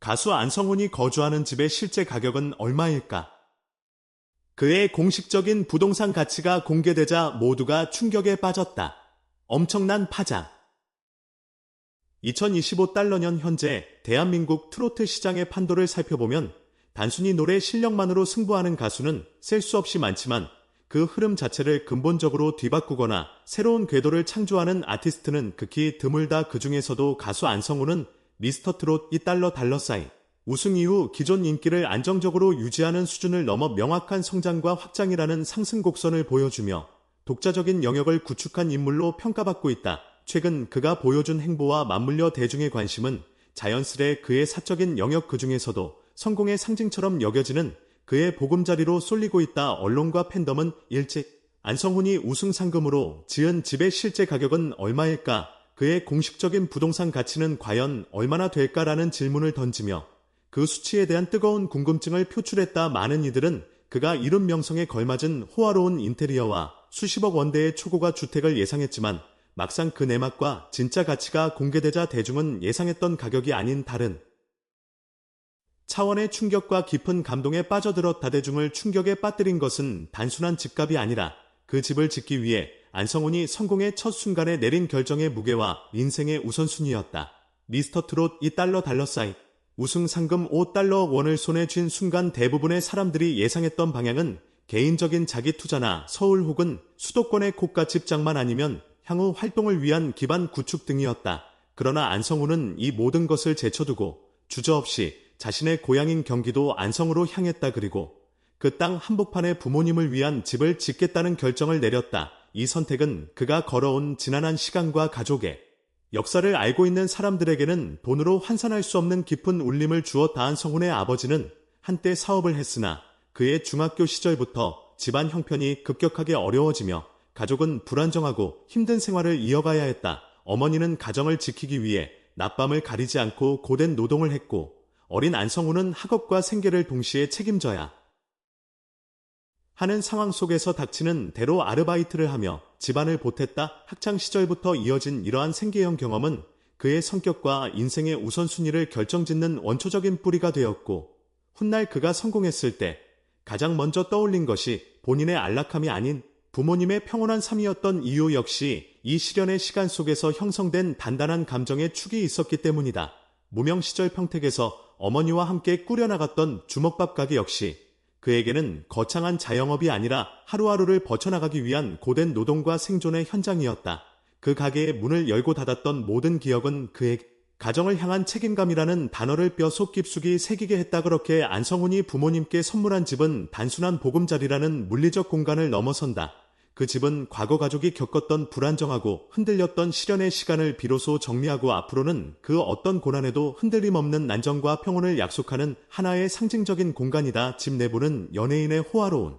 가수 안성훈이 거주하는 집의 실제 가격은 얼마일까? 그의 공식적인 부동산 가치가 공개되자 모두가 충격에 빠졌다. 엄청난 파장. 2025 달러년 현재 대한민국 트로트 시장의 판도를 살펴보면 단순히 노래 실력만으로 승부하는 가수는 셀 수 없이 많지만 그 흐름 자체를 근본적으로 뒤바꾸거나 새로운 궤도를 창조하는 아티스트는 극히 드물다 그 중에서도 가수 안성우는 미스터 트롯 2달러 달러 사인 우승 이후 기존 인기를 안정적으로 유지하는 수준을 넘어 명확한 성장과 확장이라는 상승 곡선을 보여주며 독자적인 영역을 구축한 인물로 평가받고 있다. 최근 그가 보여준 행보와 맞물려 대중의 관심은 자연스레 그의 사적인 영역 그 중에서도 성공의 상징처럼 여겨지는 그의 보금자리로 쏠리고 있다. 언론과 팬덤은 일찍 안성훈이 우승 상금으로 지은 집의 실제 가격은 얼마일까? 그의 공식적인 부동산 가치는 과연 얼마나 될까라는 질문을 던지며 그 수치에 대한 뜨거운 궁금증을 표출했다. 많은 이들은 그가 이룬 명성에 걸맞은 호화로운 인테리어와 수십억 원대의 초고가 주택을 예상했지만 막상 그 내막과 진짜 가치가 공개되자 대중은 예상했던 가격이 아닌 다른 차원의 충격과 깊은 감동에 빠져들어 다대중을 충격에 빠뜨린 것은 단순한 집값이 아니라 그 집을 짓기 위해 안성훈이 성공의 첫 순간에 내린 결정의 무게와 인생의 우선순위였다. 미스터 트롯 2달러 달러 사이 우승 상금 5달러 원을 손에 쥔 순간 대부분의 사람들이 예상했던 방향은 개인적인 자기 투자나 서울 혹은 수도권의 고가 집 장만 아니면 향후 활동을 위한 기반 구축 등이었다. 그러나 안성우는 이 모든 것을 제쳐두고 주저없이 자신의 고향인 경기도 안성으로 향했다 그리고 그 땅 한복판에 부모님을 위한 집을 짓겠다는 결정을 내렸다. 이 선택은 그가 걸어온 지난한 시간과 가족의 역사를 알고 있는 사람들에게는 돈으로 환산할 수 없는 깊은 울림을 주었다. 안성훈의 아버지는 한때 사업을 했으나 그의 중학교 시절부터 집안 형편이 급격하게 어려워지며 가족은 불안정하고 힘든 생활을 이어가야 했다. 어머니는 가정을 지키기 위해 낮밤을 가리지 않고 고된 노동을 했고 어린 안성우는 학업과 생계를 동시에 책임져야 하는 상황 속에서 닥치는 대로 아르바이트를 하며 집안을 보탰다 학창 시절부터 이어진 이러한 생계형 경험은 그의 성격과 인생의 우선순위를 결정짓는 원초적인 뿌리가 되었고 훗날 그가 성공했을 때 가장 먼저 떠올린 것이 본인의 안락함이 아닌 부모님의 평온한 삶이었던 이유 역시 이 시련의 시간 속에서 형성된 단단한 감정의 축이 있었기 때문이다. 무명 시절 평택에서 어머니와 함께 꾸려나갔던 주먹밥 가게 역시 그에게는 거창한 자영업이 아니라 하루하루를 버텨나가기 위한 고된 노동과 생존의 현장이었다. 그 가게의 문을 열고 닫았던 모든 기억은 그에게 가정을 향한 책임감이라는 단어를 뼈속 깊숙이 새기게 했다 그렇게 안성훈이 부모님께 선물한 집은 단순한 보금자리라는 물리적 공간을 넘어선다. 그 집은 과거 가족이 겪었던 불안정하고 흔들렸던 시련의 시간을 비로소 정리하고 앞으로는 그 어떤 고난에도 흔들림 없는 난정과 평온을 약속하는 하나의 상징적인 공간이다. 집 내부는 연예인의 호화로운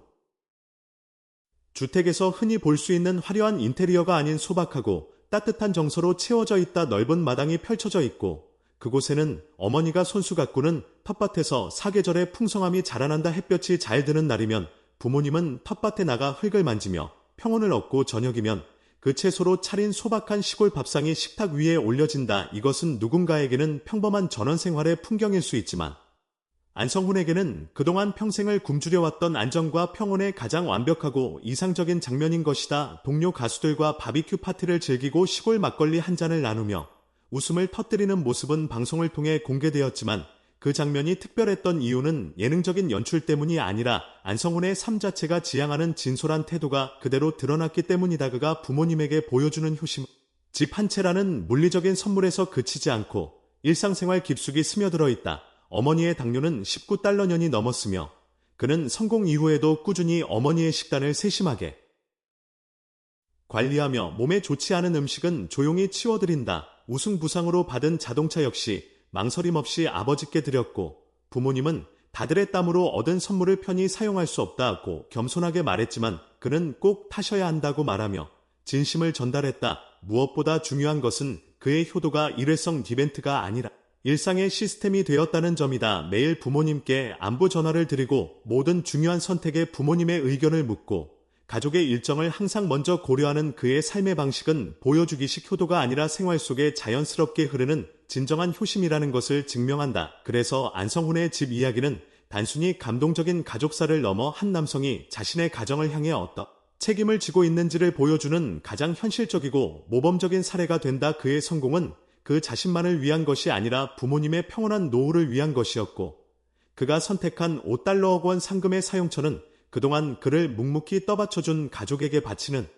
주택에서 흔히 볼 수 있는 화려한 인테리어가 아닌 소박하고 따뜻한 정서로 채워져 있다 넓은 마당이 펼쳐져 있고 그곳에는 어머니가 손수 가꾸는 텃밭에서 사계절의 풍성함이 자라난다 햇볕이 잘 드는 날이면 부모님은 텃밭에 나가 흙을 만지며 평온을 얻고 저녁이면 그 채소로 차린 소박한 시골 밥상이 식탁 위에 올려진다. 이것은 누군가에게는 평범한 전원 생활의 풍경일 수 있지만 안성훈에게는 그동안 평생을 굶주려왔던 안정과 평온의 가장 완벽하고 이상적인 장면인 것이다. 동료 가수들과 바비큐 파티를 즐기고 시골 막걸리 한 잔을 나누며 웃음을 터뜨리는 모습은 방송을 통해 공개되었지만 그 장면이 특별했던 이유는 예능적인 연출 때문이 아니라 안성훈의 삶 자체가 지향하는 진솔한 태도가 그대로 드러났기 때문이다. 그가 부모님에게 보여주는 효심, 집 한 채라는 물리적인 선물에서 그치지 않고 일상생활 깊숙이 스며들어 있다. 어머니의 당뇨는 19달러 년이 넘었으며 그는 성공 이후에도 꾸준히 어머니의 식단을 세심하게 관리하며 몸에 좋지 않은 음식은 조용히 치워드린다. 우승 부상으로 받은 자동차 역시 망설임 없이 아버지께 드렸고 부모님은 다들의 땀으로 얻은 선물을 편히 사용할 수 없다고 겸손하게 말했지만 그는 꼭 타셔야 한다고 말하며 진심을 전달했다. 무엇보다 중요한 것은 그의 효도가 일회성 디벤트가 아니라 일상의 시스템이 되었다는 점이다. 매일 부모님께 안부 전화를 드리고 모든 중요한 선택에 부모님의 의견을 묻고 가족의 일정을 항상 먼저 고려하는 그의 삶의 방식은 보여주기식 효도가 아니라 생활 속에 자연스럽게 흐르는 진정한 효심이라는 것을 증명한다. 그래서 안성훈의 집 이야기는 단순히 감동적인 가족사를 넘어 한 남성이 자신의 가정을 향해 어떤 책임을 지고 있는지를 보여주는 가장 현실적이고 모범적인 사례가 된다. 그의 성공은 그 자신만을 위한 것이 아니라 부모님의 평온한 노후를 위한 것이었고 그가 선택한 5달러억 원 상금의 사용처는 그동안 그를 묵묵히 떠받쳐준 가족에게 바치는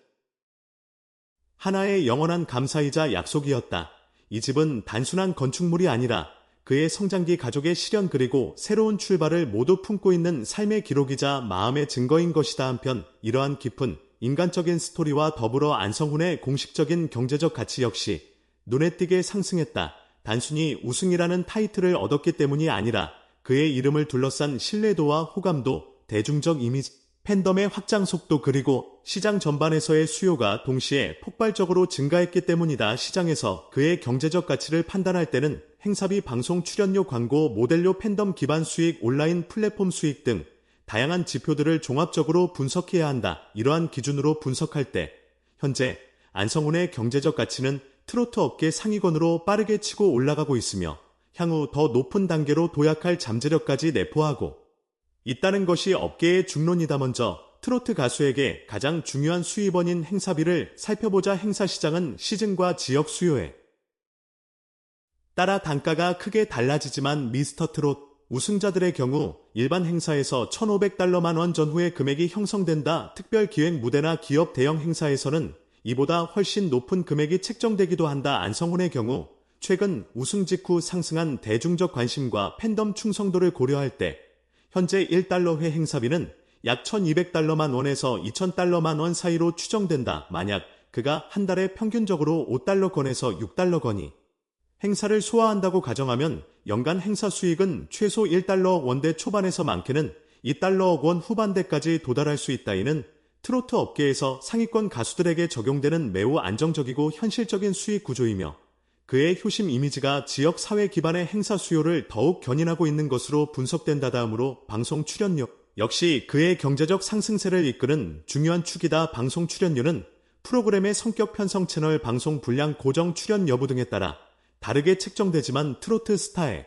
하나의 영원한 감사이자 약속이었다. 이 집은 단순한 건축물이 아니라 그의 성장기 가족의 실현 그리고 새로운 출발을 모두 품고 있는 삶의 기록이자 마음의 증거인 것이다 한편 이러한 깊은 인간적인 스토리와 더불어 안성훈의 공식적인 경제적 가치 역시 눈에 띄게 상승했다. 단순히 우승이라는 타이틀을 얻었기 때문이 아니라 그의 이름을 둘러싼 신뢰도와 호감도, 대중적 이미지, 팬덤의 확장 속도 그리고 시장 전반에서의 수요가 동시에 폭발적으로 증가했기 때문이다. 시장에서 그의 경제적 가치를 판단할 때는 행사비 방송 출연료 광고 모델료 팬덤 기반 수익 온라인 플랫폼 수익 등 다양한 지표들을 종합적으로 분석해야 한다. 이러한 기준으로 분석할 때 현재 안성훈의 경제적 가치는 트로트 업계 상위권으로 빠르게 치고 올라가고 있으며 향후 더 높은 단계로 도약할 잠재력까지 내포하고 있다는 것이 업계의 중론이다 먼저 트로트 가수에게 가장 중요한 수입원인 행사비를 살펴보자 행사 시장은 시즌과 지역 수요에 따라 단가가 크게 달라지지만 미스터 트롯 우승자들의 경우 일반 행사에서 1,500달러만 원 전후의 금액이 형성된다. 특별 기획 무대나 기업 대형 행사에서는 이보다 훨씬 높은 금액이 책정되기도 한다. 안성훈의 경우 최근 우승 직후 상승한 대중적 관심과 팬덤 충성도를 고려할 때 현재 1달러회 행사비는 약 1200달러만 원에서 2000달러만 원 사이로 추정된다. 만약 그가 한 달에 평균적으로 5달러권에서 6달러권이 행사를 소화한다고 가정하면 연간 행사 수익은 최소 1달러 원대 초반에서 많게는 2달러 원 후반대까지 도달할 수 있다. 이는 트로트 업계에서 상위권 가수들에게 적용되는 매우 안정적이고 현실적인 수익 구조이며 그의 효심 이미지가 지역 사회 기반의 행사 수요를 더욱 견인하고 있는 것으로 분석된다 다음으로 방송 출연료 역시 그의 경제적 상승세를 이끄는 중요한 축이다 방송 출연료는 프로그램의 성격 편성 채널 방송 분량 고정 출연 여부 등에 따라 다르게 책정되지만 트로트 스타의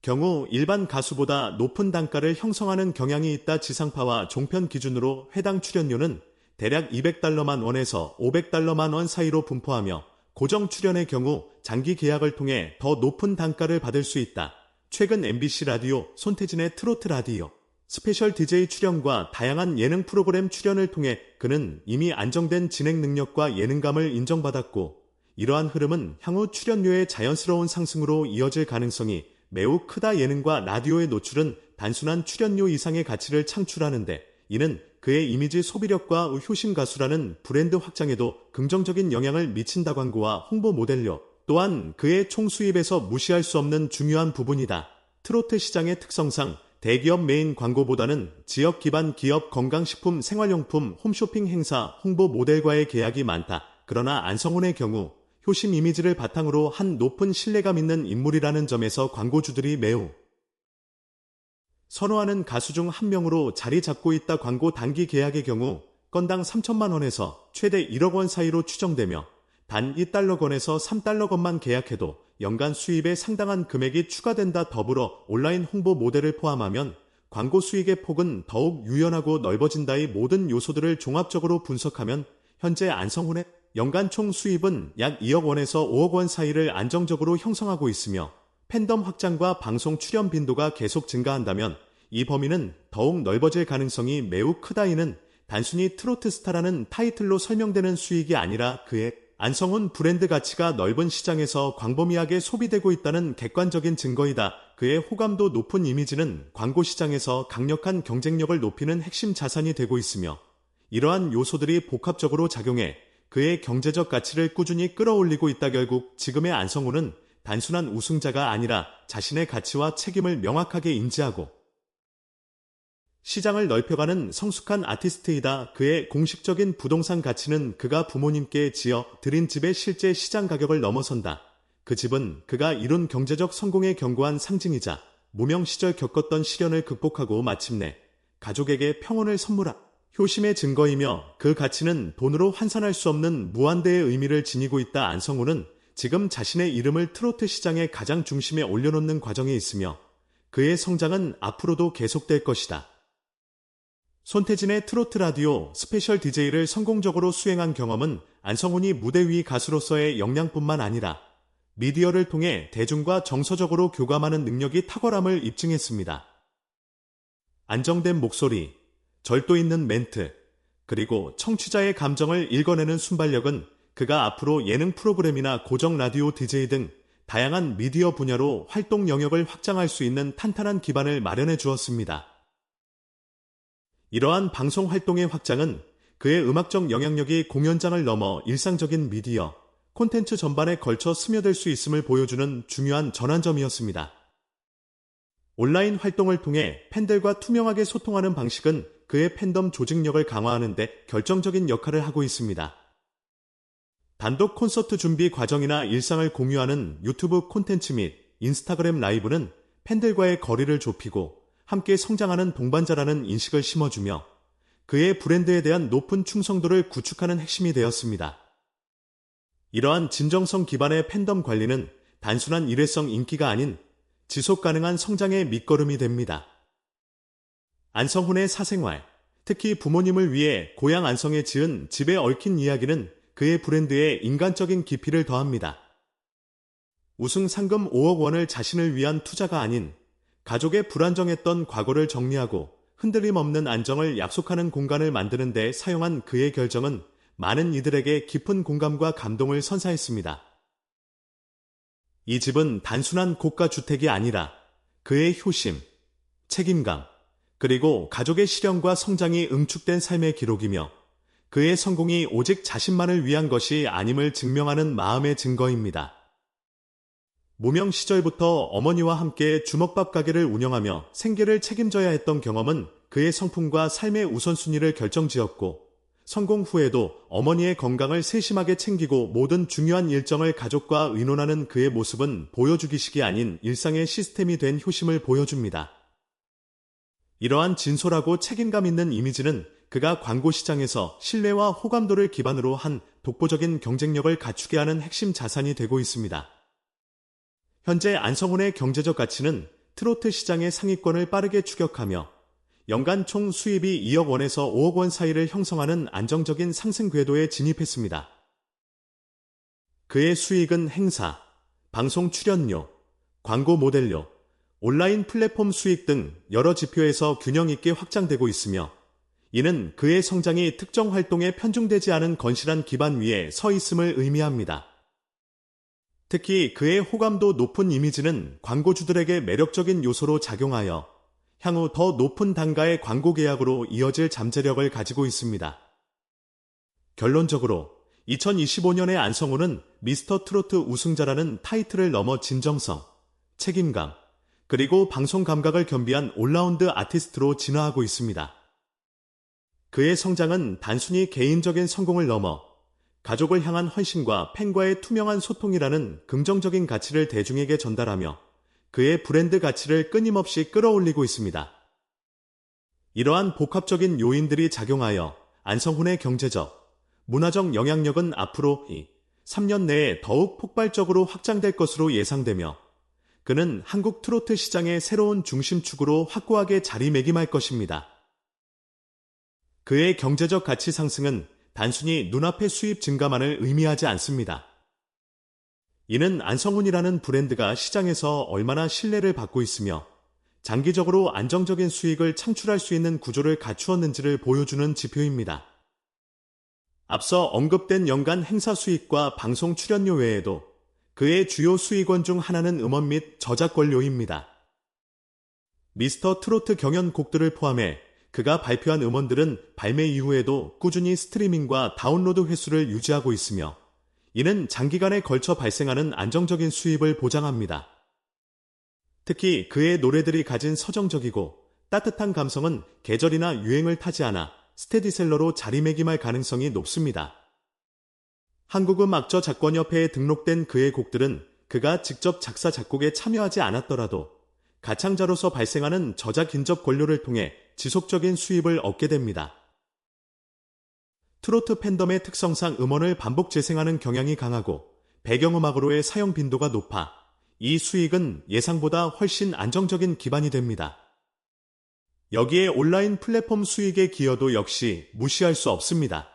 경우 일반 가수보다 높은 단가를 형성하는 경향이 있다 지상파와 종편 기준으로 해당 출연료는 대략 200달러만 원에서 500달러만 원 사이로 분포하며 고정 출연의 경우 장기 계약을 통해 더 높은 단가를 받을 수 있다. 최근 MBC 라디오 손태진의 트로트 라디오 스페셜 DJ 출연과 다양한 예능 프로그램 출연을 통해 그는 이미 안정된 진행 능력과 예능감을 인정받았고 이러한 흐름은 향후 출연료의 자연스러운 상승으로 이어질 가능성이 매우 크다 예능과 라디오의 노출은 단순한 출연료 이상의 가치를 창출하는데 이는 그의 이미지 소비력과 효심 가수라는 브랜드 확장에도 긍정적인 영향을 미친다 광고와 홍보 모델료 또한 그의 총 수입에서 무시할 수 없는 중요한 부분이다. 트로트 시장의 특성상 대기업 메인 광고보다는 지역 기반 기업 건강식품 생활용품 홈쇼핑 행사 홍보 모델과의 계약이 많다. 그러나 안성훈의 경우 효심 이미지를 바탕으로 한 높은 신뢰감 있는 인물이라는 점에서 광고주들이 매우 선호하는 가수 중 한 명으로 자리 잡고 있다 광고 단기 계약의 경우 건당 3천만 원에서 최대 1억 원 사이로 추정되며 단 1달러건에서 3달러건만 계약해도 연간 수입에 상당한 금액이 추가된다 더불어 온라인 홍보 모델을 포함하면 광고 수익의 폭은 더욱 유연하고 넓어진다의 모든 요소들을 종합적으로 분석하면 현재 안성훈의 연간 총 수입은 약 2억 원에서 5억 원 사이를 안정적으로 형성하고 있으며 팬덤 확장과 방송 출연 빈도가 계속 증가한다면 이 범위는 더욱 넓어질 가능성이 매우 크다이는 단순히 트로트 스타라는 타이틀로 설명되는 수익이 아니라 그의 안성훈 브랜드 가치가 넓은 시장에서 광범위하게 소비되고 있다는 객관적인 증거이다. 그의 호감도 높은 이미지는 광고 시장에서 강력한 경쟁력을 높이는 핵심 자산이 되고 있으며 이러한 요소들이 복합적으로 작용해 그의 경제적 가치를 꾸준히 끌어올리고 있다 결국 지금의 안성우는 단순한 우승자가 아니라 자신의 가치와 책임을 명확하게 인지하고 시장을 넓혀가는 성숙한 아티스트이다. 그의 공식적인 부동산 가치는 그가 부모님께 지어 드린 집의 실제 시장 가격을 넘어선다. 그 집은 그가 이룬 경제적 성공의 견고한 상징이자 무명 시절 겪었던 시련을 극복하고 마침내 가족에게 평온을 선물한 효심의 증거이며 그 가치는 돈으로 환산할 수 없는 무한대의 의미를 지니고 있다. 안성우는 지금 자신의 이름을 트로트 시장의 가장 중심에 올려놓는 과정에 있으며 그의 성장은 앞으로도 계속될 것이다. 손태진의 트로트 라디오 스페셜 DJ를 성공적으로 수행한 경험은 안성훈이 무대 위 가수로서의 역량뿐만 아니라 미디어를 통해 대중과 정서적으로 교감하는 능력이 탁월함을 입증했습니다. 안정된 목소리, 절도 있는 멘트, 그리고 청취자의 감정을 읽어내는 순발력은 그가 앞으로 예능 프로그램이나 고정 라디오 DJ 등 다양한 미디어 분야로 활동 영역을 확장할 수 있는 탄탄한 기반을 마련해 주었습니다. 이러한 방송 활동의 확장은 그의 음악적 영향력이 공연장을 넘어 일상적인 미디어, 콘텐츠 전반에 걸쳐 스며들 수 있음을 보여주는 중요한 전환점이었습니다. 온라인 활동을 통해 팬들과 투명하게 소통하는 방식은 그의 팬덤 조직력을 강화하는 데 결정적인 역할을 하고 있습니다. 단독 콘서트 준비 과정이나 일상을 공유하는 유튜브 콘텐츠 및 인스타그램 라이브는 팬들과의 거리를 좁히고 함께 성장하는 동반자라는 인식을 심어주며 그의 브랜드에 대한 높은 충성도를 구축하는 핵심이 되었습니다. 이러한 진정성 기반의 팬덤 관리는 단순한 일회성 인기가 아닌 지속 가능한 성장의 밑거름이 됩니다. 안성훈의 사생활, 특히 부모님을 위해 고향 안성에 지은 집에 얽힌 이야기는 그의 브랜드에 인간적인 깊이를 더합니다. 우승 상금 5억 원을 자신을 위한 투자가 아닌 가족의 불안정했던 과거를 정리하고 흔들림 없는 안정을 약속하는 공간을 만드는 데 사용한 그의 결정은 많은 이들에게 깊은 공감과 감동을 선사했습니다. 이 집은 단순한 고가 주택이 아니라 그의 효심, 책임감, 그리고 가족의 실현과 성장이 응축된 삶의 기록이며 그의 성공이 오직 자신만을 위한 것이 아님을 증명하는 마음의 증거입니다. 무명 시절부터 어머니와 함께 주먹밥 가게를 운영하며 생계를 책임져야 했던 경험은 그의 성품과 삶의 우선순위를 결정지었고 성공 후에도 어머니의 건강을 세심하게 챙기고 모든 중요한 일정을 가족과 의논하는 그의 모습은 보여주기식이 아닌 일상의 시스템이 된 효심을 보여줍니다. 이러한 진솔하고 책임감 있는 이미지는 그가 광고 시장에서 신뢰와 호감도를 기반으로 한 독보적인 경쟁력을 갖추게 하는 핵심 자산이 되고 있습니다. 현재 안성훈의 경제적 가치는 트로트 시장의 상위권을 빠르게 추격하며 연간 총 수입이 2억 원에서 5억 원 사이를 형성하는 안정적인 상승 궤도에 진입했습니다. 그의 수익은 행사, 방송 출연료, 광고 모델료, 온라인 플랫폼 수익 등 여러 지표에서 균형 있게 확장되고 있으며 이는 그의 성장이 특정 활동에 편중되지 않은 건실한 기반 위에 서 있음을 의미합니다. 특히 그의 호감도 높은 이미지는 광고주들에게 매력적인 요소로 작용하여 향후 더 높은 단가의 광고 계약으로 이어질 잠재력을 가지고 있습니다. 결론적으로 2025년의 안성우는 미스터 트로트 우승자라는 타이틀을 넘어 진정성, 책임감, 그리고 방송 감각을 겸비한 올라운드 아티스트로 진화하고 있습니다. 그의 성장은 단순히 개인적인 성공을 넘어 가족을 향한 헌신과 팬과의 투명한 소통이라는 긍정적인 가치를 대중에게 전달하며 그의 브랜드 가치를 끊임없이 끌어올리고 있습니다. 이러한 복합적인 요인들이 작용하여 안성훈의 경제적, 문화적 영향력은 앞으로 3년 내에 더욱 폭발적으로 확장될 것으로 예상되며 그는 한국 트로트 시장의 새로운 중심축으로 확고하게 자리매김할 것입니다. 그의 경제적 가치 상승은 단순히 눈앞의 수입 증가만을 의미하지 않습니다. 이는 안성훈이라는 브랜드가 시장에서 얼마나 신뢰를 받고 있으며 장기적으로 안정적인 수익을 창출할 수 있는 구조를 갖추었는지를 보여주는 지표입니다. 앞서 언급된 연간 행사 수익과 방송 출연료 외에도 그의 주요 수익원 중 하나는 음원 및 저작권료입니다. 미스터 트로트 경연 곡들을 포함해 그가 발표한 음원들은 발매 이후에도 꾸준히 스트리밍과 다운로드 횟수를 유지하고 있으며 이는 장기간에 걸쳐 발생하는 안정적인 수입을 보장합니다. 특히 그의 노래들이 가진 서정적이고 따뜻한 감성은 계절이나 유행을 타지 않아 스테디셀러로 자리매김할 가능성이 높습니다. 한국음악저 작권협회에 등록된 그의 곡들은 그가 직접 작사 작곡에 참여하지 않았더라도 가창자로서 발생하는 저작 인접 권료를 통해 지속적인 수입을 얻게 됩니다. 트로트 팬덤의 특성상 음원을 반복 재생하는 경향이 강하고 배경음악으로의 사용 빈도가 높아 이 수익은 예상보다 훨씬 안정적인 기반이 됩니다. 여기에 온라인 플랫폼 수익의 기여도 역시 무시할 수 없습니다.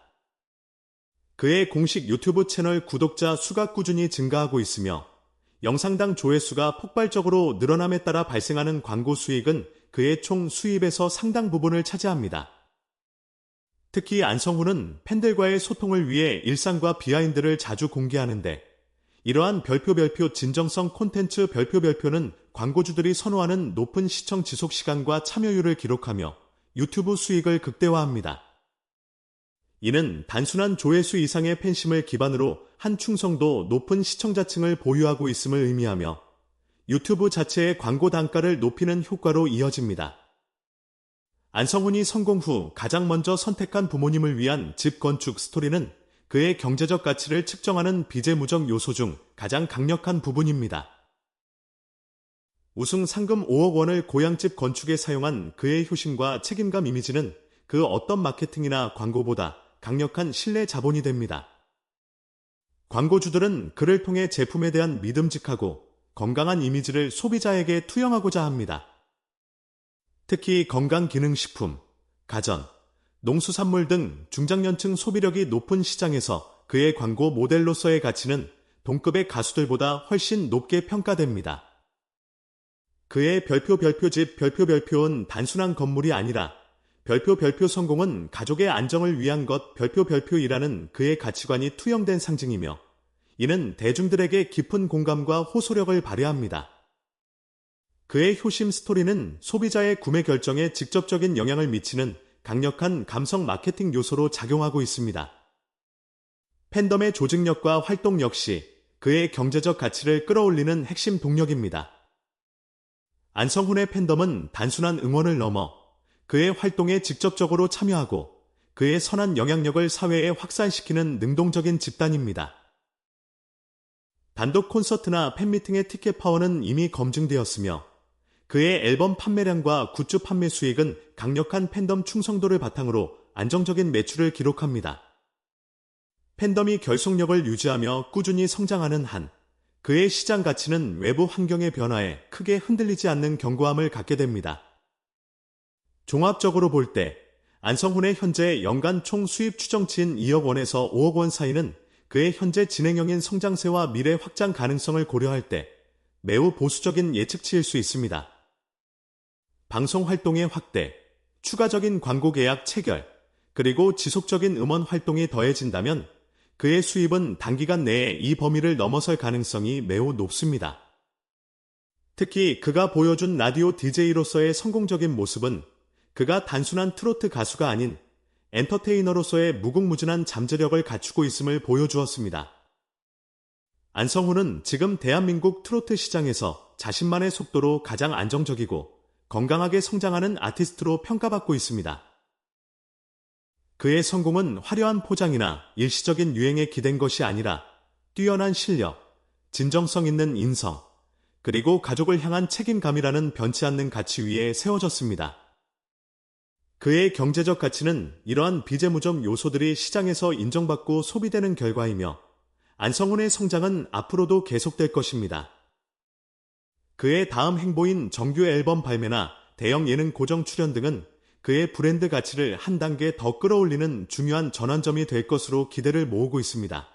그의 공식 유튜브 채널 구독자 수가 꾸준히 증가하고 있으며 영상당 조회수가 폭발적으로 늘어남에 따라 발생하는 광고 수익은 그의 총 수입에서 상당 부분을 차지합니다. 특히 안성훈은 팬들과의 소통을 위해 일상과 비하인드를 자주 공개하는데 이러한 별표 별표 진정성 콘텐츠 별표 별표는 광고주들이 선호하는 높은 시청 지속 시간과 참여율을 기록하며 유튜브 수익을 극대화합니다. 이는 단순한 조회수 이상의 팬심을 기반으로 한 충성도 높은 시청자층을 보유하고 있음을 의미하며 유튜브 자체의 광고 단가를 높이는 효과로 이어집니다. 안성훈이 성공 후 가장 먼저 선택한 부모님을 위한 집 건축 스토리는 그의 경제적 가치를 측정하는 비재무적 요소 중 가장 강력한 부분입니다. 우승 상금 5억 원을 고향집 건축에 사용한 그의 효심과 책임감 이미지는 그 어떤 마케팅이나 광고보다 강력한 신뢰 자본이 됩니다. 광고주들은 그를 통해 제품에 대한 믿음직하고 건강한 이미지를 소비자에게 투영하고자 합니다. 특히 건강기능식품, 가전, 농수산물 등 중장년층 소비력이 높은 시장에서 그의 광고 모델로서의 가치는 동급의 가수들보다 훨씬 높게 평가됩니다. 그의 별표 별표집 별표 별표는 단순한 건물이 아니라 별표 별표 성공은 가족의 안정을 위한 것 별표 별표이라는 그의 가치관이 투영된 상징이며 이는 대중들에게 깊은 공감과 호소력을 발휘합니다. 그의 효심 스토리는 소비자의 구매 결정에 직접적인 영향을 미치는 강력한 감성 마케팅 요소로 작용하고 있습니다. 팬덤의 조직력과 활동 역시 그의 경제적 가치를 끌어올리는 핵심 동력입니다. 안성훈의 팬덤은 단순한 응원을 넘어 그의 활동에 직접적으로 참여하고 그의 선한 영향력을 사회에 확산시키는 능동적인 집단입니다. 단독 콘서트나 팬미팅의 티켓 파워는 이미 검증되었으며 그의 앨범 판매량과 굿즈 판매 수익은 강력한 팬덤 충성도를 바탕으로 안정적인 매출을 기록합니다. 팬덤이 결속력을 유지하며 꾸준히 성장하는 한 그의 시장 가치는 외부 환경의 변화에 크게 흔들리지 않는 견고함을 갖게 됩니다. 종합적으로 볼 때 안성훈의 현재 연간 총 수입 추정치인 2억 원에서 5억 원 사이는 그의 현재 진행형인 성장세와 미래 확장 가능성을 고려할 때 매우 보수적인 예측치일 수 있습니다. 방송 활동의 확대, 추가적인 광고 계약 체결, 그리고 지속적인 음원 활동이 더해진다면 그의 수입은 단기간 내에 이 범위를 넘어설 가능성이 매우 높습니다. 특히 그가 보여준 라디오 DJ로서의 성공적인 모습은 그가 단순한 트로트 가수가 아닌 엔터테이너로서의 무궁무진한 잠재력을 갖추고 있음을 보여주었습니다. 안성훈은 지금 대한민국 트로트 시장에서 자신만의 속도로 가장 안정적이고 건강하게 성장하는 아티스트로 평가받고 있습니다. 그의 성공은 화려한 포장이나 일시적인 유행에 기댄 것이 아니라 뛰어난 실력, 진정성 있는 인성, 그리고 가족을 향한 책임감이라는 변치 않는 가치 위에 세워졌습니다. 그의 경제적 가치는 이러한 비재무적 요소들이 시장에서 인정받고 소비되는 결과이며 안성훈의 성장은 앞으로도 계속될 것입니다. 그의 다음 행보인 정규 앨범 발매나 대형 예능 고정 출연 등은 그의 브랜드 가치를 한 단계 더 끌어올리는 중요한 전환점이 될 것으로 기대를 모으고 있습니다.